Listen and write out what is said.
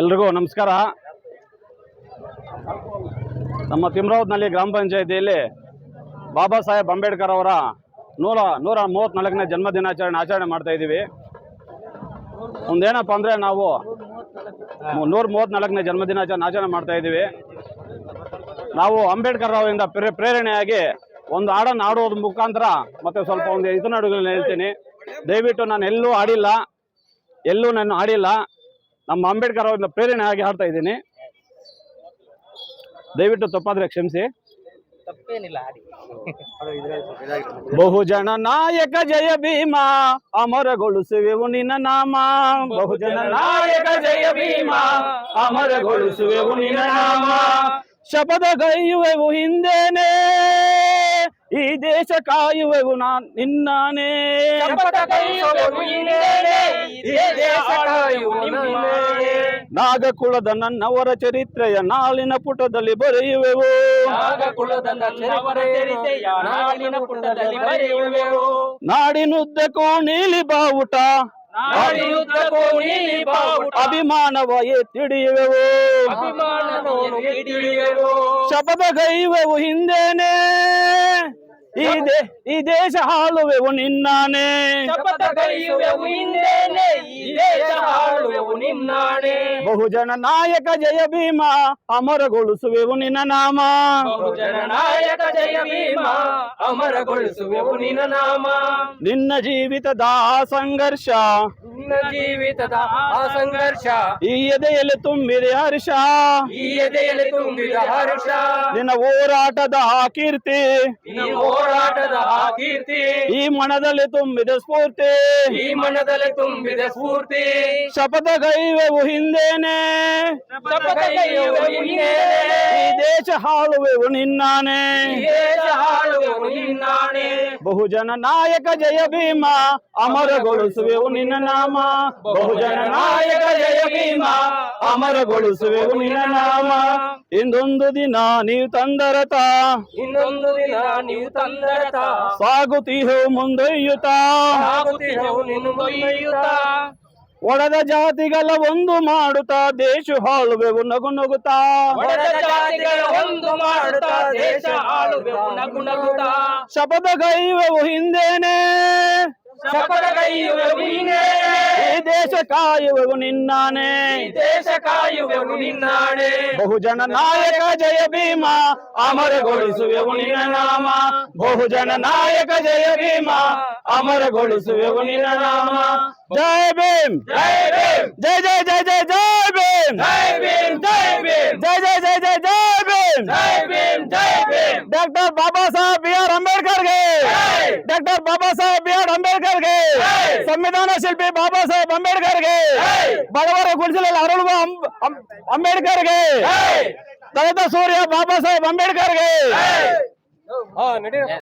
ಎಲ್ರಿಗೂ ನಮಸ್ಕಾರ. ನಮ್ಮ ತಿಮ್ರಾವತ್ನಲ್ಲಿ ಗ್ರಾಮ ಪಂಚಾಯಿತಿಯಲ್ಲಿ ಬಾಬಾ ಸಾಹೇಬ್ ಅಂಬೇಡ್ಕರ್ ಅವರ ನೂರ ನೂರ ಮೂವತ್ತ್ನಾಲ್ಕನೇ ಜನ್ಮ ದಿನಾಚರಣೆ ಆಚರಣೆ ಮಾಡ್ತಾ ಇದ್ದೀವಿ. ಒಂದೇನಪ್ಪ ಅಂದರೆ ನಾವು ನೂರ ಮೂವತ್ತ್ನಾಲ್ಕನೇ ಜನ್ಮ ದಿನಾಚರಣೆ ಆಚರಣೆ ಮಾಡ್ತಾ ಇದ್ದೀವಿ. ನಾವು ಅಂಬೇಡ್ಕರ್ ಅವರಿಂದ ಪ್ರೇ, ಪ್ರೇರಣೆಯಾಗಿ ಒಂದು ಹಾಡನ್ನು ಆಡೋದ್ರ ಮುಖಾಂತರ ಮತ್ತೆ ಸ್ವಲ್ಪ ಒಂದು ಇದನ್ನ ಹೇಳ್ತೀನಿ. ದಯವಿಟ್ಟು ನಾನು ಎಲ್ಲೂ ಆಡಿಲ್ಲ ಎಲ್ಲೂ ನಾನು ಆಡಿಲ್ಲ. ನಮ್ಮ ಅಂಬೇಡ್ಕರ್ ಅವರಿಂದ ಪ್ರೇರಣೆ ಆಗಿ ಹಾಡ್ತಾ ಇದ್ದೀನಿ. ದಯವಿಟ್ಟು ತಪ್ಪಾದ್ರೆ ಕ್ಷಮಿಸಿ. ತಪ್ಪೇನಿಲ್ಲ ಬಹುಜನ ನಾಯಕ ಜಯ ಭೀಮ ಅಮರಗೊಳಿಸುವೆವು ನಿನ್ನ ನಾಮ. ಬಹುಜನ ನಾಯಕ ಜಯ ಭೀಮ ಅಮರಗೊಳಿಸುವೆವು ನಿನ್ನ ನಾಮ. ಶಪಥ ಕೈಯುವೆವು ಹಿಂದೇನೆ ಈ ದೇಶ ಕಾಯುವೆವು ನಾ ನಿನ್ನಾನೇ. ನಾಗಕುಲದ ನನ್ನವರ ಚರಿತ್ರೆಯ ನಾಳಿನ ಪುಟದಲ್ಲಿ ಬರೆಯುವೆವು. ನನ್ನವರ ಚರಿತ್ರೆಯ ನಾಳಿನ ಪುಟದಲ್ಲಿ ಬರೆಯುವೆವು. ನಾಡಿನುದ್ದಕ್ಕೂ ನೀಲಿ ಬಾವುಟ. ನಾಡಿನುದ್ದಕ್ಕೂ ನೀಲಿ ಬಾವುಟ. ಅಭಿಮಾನವ ಹಿಡಿಯುವೆವು ಶಪಥ ಗೈವೆವು ಹಿಂದೇನೆ. ಈ ಹಾಲುವೆವು ದೇಶ ಆಳುವೆವು ನಿನ್ನಾನೇ. ಬಹುಜನ ನಾಯಕ ಜಯ ಭೀಮ ಅಮರಗೊಳಿಸುವೆವು ನಿನ್ನ ನಾಮ. ಬಹುಜನ ನಾಯಕ ಜಯ ಭೀಮ ಅಮರಗೊಳಿಸುವೆವು ನಿನ್ನ ನಾಮ. ನಿನ್ನ ಜೀವಿತದ ಆ ಸಂಘರ್ಷ. ನಿನ್ನ ಜೀವಿತದ ಆ ಸಂಘರ್ಷ. ಈ ಎದೆಯಲ್ಲಿ ತುಂಬಿದೆ ಹರ್ಷ. ಈ ಎದೆಯಲ್ಲಿ ತುಂಬಿದ ಹರ್ಷ. ನಿನ್ನ ಹೋರಾಟದ ಆ ಕೀರ್ತಿ. ಈ ಹೋರಾಟದ ಆ ಕೀರ್ತಿ. ಈ ಮನದಲ್ಲಿ ತುಂಬಿದೆ ಸ್ಫೂರ್ತಿ. ಈ ಮನದಲ್ಲಿ ತುಂಬಿದೆ ಸ್ಫೂರ್ತಿ. ಶಪಥ ಗೈವೆವು ಹಿಂದೇನೆ. ಈ ದೇಶ ಹಾಳುವೆವು ನಿನ್ನಾನೆ. ಬಹುಜನ ನಾಯಕ ಜಯ ಭೀಮ ಅಮರಗೊಳಿಸುವೆವು ನಿನ್ನ ನಾಮ. ಬಹುಜನ ನಾಯಕ ಜಯ ಭೀಮ ಅಮರಗೊಳಿಸುವೆವು ನಿನ್ನ ನಾಮ. ಇಂದೊಂದು ದಿನ ನೀವು ತಂದರತ. ಇನ್ನೊಂದು ದಿನ ನೀವು ತಂದರತ. ಸಾಗುತ್ತೀಹೋ ಮುಂದೊಯ್ಯುತ್ತಾ. ಸಾಗುತ್ತಿಹವು ನಿನ್ನ ಒಡೆದ ಜಾತಿಗಳ ಒಂದು ಮಾಡುತ್ತಾ ದೇಶ ಹಾಳುವೆವು ನಗು ನಗುತ್ತಾ. ಒಡೆದ ಜಾತಿಗಳ ಒಂದು ಮಾಡುತ್ತಾ ದೇಶ ಆಳುವೆವು ನಗು ನಗುತ್ತಾ. ಶಪಥ ಗೈವೆವು ಹಿಂದೇನೆ. ಶಪಥ ಈ ದೇಶ ಕಾಯುವೆವು ನಿನ್ನಾನೆ. ದೇಶ ಕಾಯುವೆವು ನಿನ್ನಾಣೆ ಬಹುಜನ ನಾಯಕ ಜಯ ಭೀಮ ಅಮರಗೊಳಿಸುವೆವು ನಿನ್ನ ನಾಮ. ಬಹುಜನ ನಾಯಕ ಜಯ ಭೀಮ ಅಮರಗೊಳಿಸುವೆವು ನಿನ್ನ ನಾಮ. ಜಯ ಭೀಮ್ ಜೈ ಭೀಮ್ ಜಯ ಜಯ ಜಯ ಜಯ ಜಯ ಭೀಮ್ ಜೈ ಭೀಮ್ ಜೈ ಭೀಮ್ ಜಯ ಜಯ ಜಯ ಜಯ ಜಯ ಭೀಮ್ ಜೈ ಭೀಮ್ ಜೈ Bhim doctor Baba Saheb B R ಅಂಬೇಡ್ಕರ್ಗೆ ಜೈ. Doctor Baba Saheb B R ಅಂಬೇಡ್ಕರ್ಗೆ ಜೈ. ಸಂವಿಧಾನ ಶಿಲ್ಪಿ ಬಾಬಾ ಸಾಹೇಬ್ ಅಂಬೇಡ್ಕರ್ಗೆ ಜೈ. ಬಡವರ ಗುಡಿಸಲಲ್ಲಿ ಅರಳುವ ಅಂಬ್- ಅಂಬ್- ಅಂಬೇಡ್ಕರ್ಗೆ ಜೈ. ದಲಿತ ಸೂರ್ಯ ಬಾಬಾ ಸಾಹೇಬ್ ಅಂಬೇಡ್ಕರ್ಗೆ ಹಾ ನಡಿ